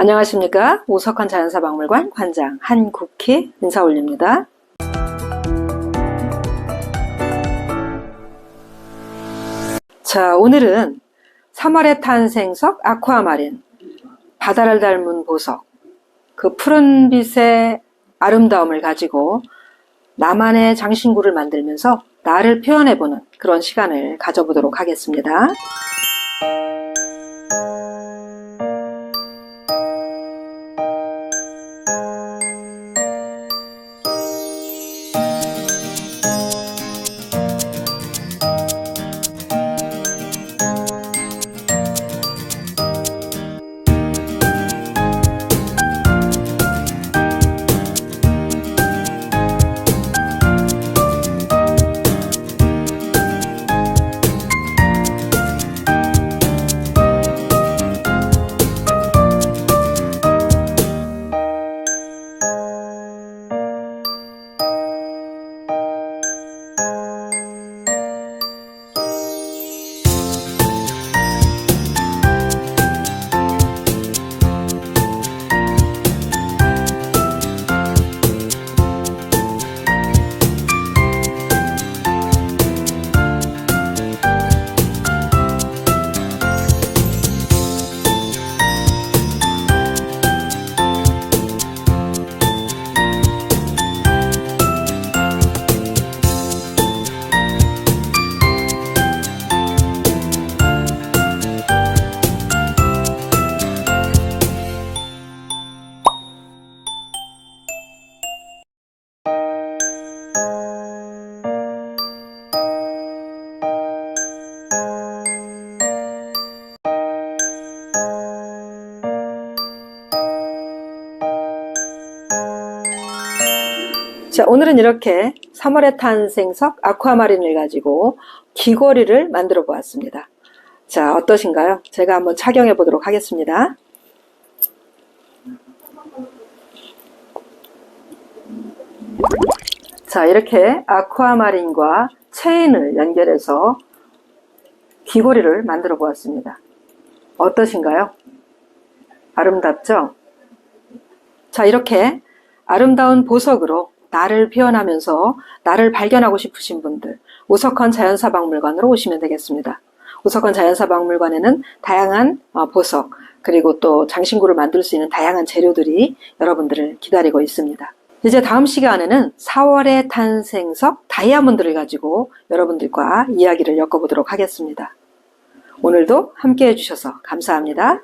안녕하십니까. 오석환 자연사박물관 관장 한국희 인사 올립니다. 자, 오늘은 3월의 탄생석 아쿠아마린, 바다를 닮은 보석, 그 푸른 빛의 아름다움을 가지고 나만의 장신구를 만들면서 나를 표현해보는 그런 시간을 가져보도록 하겠습니다. 자, 오늘은 이렇게 3월의 탄생석 아쿠아마린을 가지고 귀걸이를 만들어 보았습니다. 자, 어떠신가요? 제가 한번 착용해 보도록 하겠습니다. 자, 이렇게 아쿠아마린과 체인을 연결해서 귀걸이를 만들어 보았습니다. 어떠신가요? 아름답죠? 자, 이렇게 아름다운 보석으로 나를 표현하면서 나를 발견하고 싶으신 분들, 오석헌 자연사박물관으로 오시면 되겠습니다. 오석헌 자연사박물관에는 다양한 어, 보석, 그리고 또 장신구를 만들 수 있는 다양한 재료들이 여러분들을 기다리고 있습니다. 이제 다음 시간에는 4월의 탄생석 다이아몬드를 가지고 여러분들과 이야기를 엮어보도록 하겠습니다. 오늘도 함께 해주셔서 감사합니다.